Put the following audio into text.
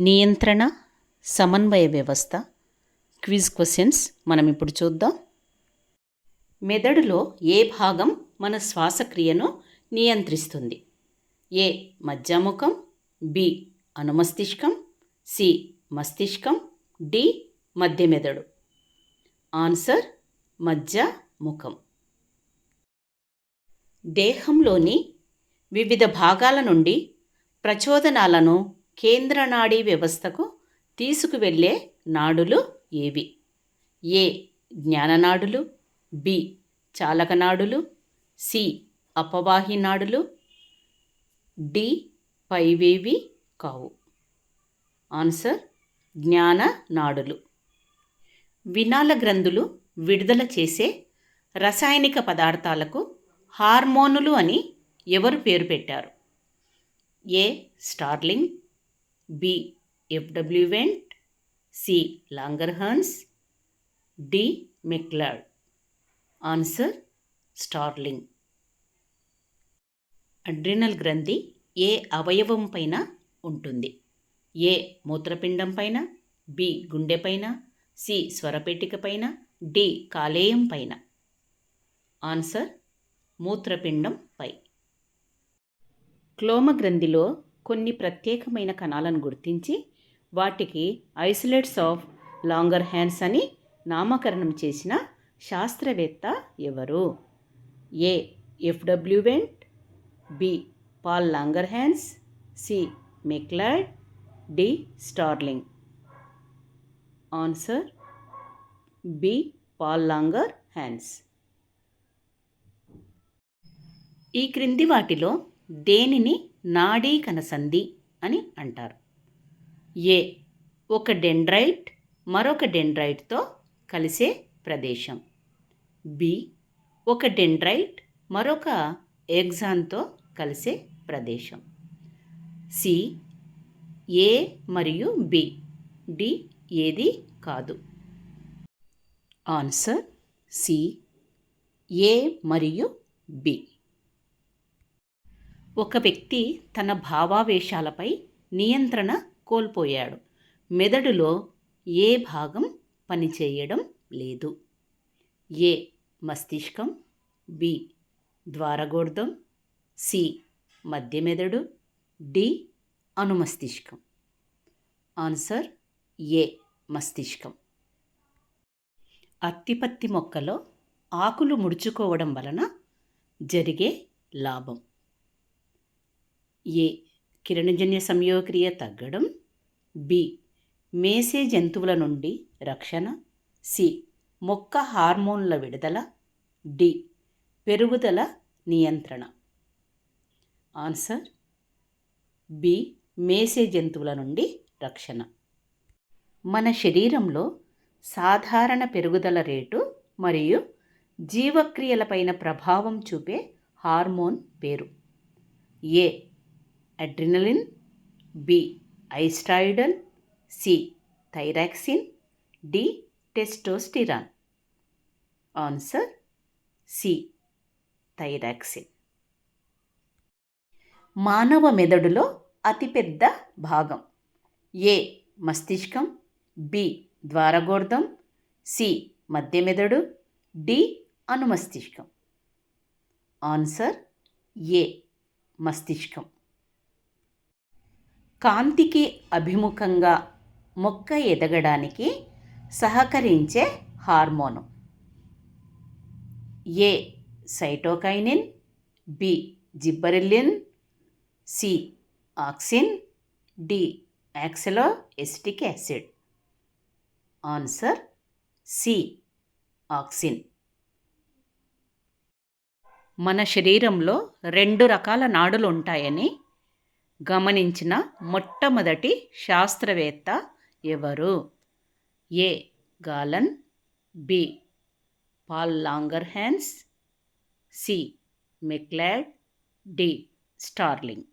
నియంత్రణ సమన్వయ వ్యవస్థ. క్విజ్ క్వశ్చన్స్ మనం ఇప్పుడు చూద్దాం. మెదడులో ఏ భాగం మన శ్వాసక్రియను నియంత్రిస్తుంది? ఏ. మజ్జాముఖం బి. అనుమస్తిష్కం సి. మస్తిష్కం డి. మధ్య మెదడు ఆన్సర్ మజ్జ ముఖం దేహంలోని వివిధ భాగాల నుండి ప్రచోదనాలను కేంద్ర నాడీ వ్యవస్థకు తీసుకువెళ్ళే నాడులు ఏవి? ఏ. జ్ఞాననాడులు బి. చాలకనాడులు సి. అపవాహి నాడులు డి. పైవేవి కావు. ఆన్సర్ జ్ఞాన నాడులు. వినాల గ్రంథులు విడుదల చేసే రసాయనిక పదార్థాలకు హార్మోనులు అని ఎవరు పేరు పెట్టారు? A. Starling B F W Went C Langerhans D Macleod answer Starling adrenal గ్రంథి ఏ అవయవం పైన ఉంటుంది? ఏ మూత్రపిండం పైన బి గుండె పైన సి స్వరపేటిక పైన డి కాలేయం పైన. ఆన్సర్ మూత్రపిండం పై. క్లోమ గ్రంథిలో కొన్ని ప్రత్యేకమైన కణాలను గుర్తించి వాటికి ఐసోలేట్స్ ఆఫ్ లాంగర్ హ్యాండ్స్ అని నామకరణం చేసిన శాస్త్రవేత్త ఎవరు? A. F W Went B. Paul Langerhans. C. Macleod. D. Starling. Answer. B. Paul Langerhans. ఈ క్రింది వాటిలో దేనిని నాడీ కణసంధి అని అంటారు. ఏ ఒక డెండ్రైట్ మరొక డెండ్రైట్తో కలిసే ప్రదేశం. బి ఒక డెండ్రైట్ మరొక ఎగ్జాన్తో కలిసే ప్రదేశం. సి ఏ మరియు బి డి ఏది కాదు. ఆన్సర్ సి ఏ మరియు బి. ఒక వ్యక్తి తన భావావేశాలపై నియంత్రణ కోల్పోయాడు. మెదడులో ఏ భాగం పనిచేయడం లేదు. ఏ మస్తిష్కం బి ద్వారగోర్ధం సి మధ్య మెదడు డి అనుమస్తిష్కం. ఆన్సర్ ఏ మస్తిష్కం. అత్తిపత్తి మొక్కలో ఆకులు ముడుచుకోవడం వలన జరిగే లాభం. ఏ. కిరణజన్య సంయోగక్రియ తగ్గడం. బి. మేసే జంతువుల నుండి రక్షణ. సి. మొక్క హార్మోన్ల విడుదల. డి. పెరుగుదల నియంత్రణ. ఆన్సర్? బి. మేసే జంతువుల నుండి రక్షణ. మన శరీరంలో సాధారణ పెరుగుదల రేటు మరియు జీవక్రియలపైన ప్రభావం చూపే హార్మోన్ పేరు A. Adrenaline B ఐస్టాయిడల్ C thyroxine D testosterone. Answer C thyroxine. మానవ మెదడులో అతిపెద్ద భాగం. ఏ మస్తిష్కం బి ద్వారగోర్ధం సి మధ్య మెదడు డి అనుమస్తిష్కం. Answer A మస్తిష్కం. కాంతికి అభిముఖంగా మొక్క ఎదగడానికి సహకరించే hormone. A cytokinin B gibberellin C auxin D యాక్సలో acetic acid. Answer C auxin. మన శరీరంలో రెండు రకాల నాడులు ఉంటాయని గమనించిన మొట్టమొదటి శాస్త్రవేత్త ఎవరు? A. Galen B. Paul Langerhans C. Macleod D. Starling.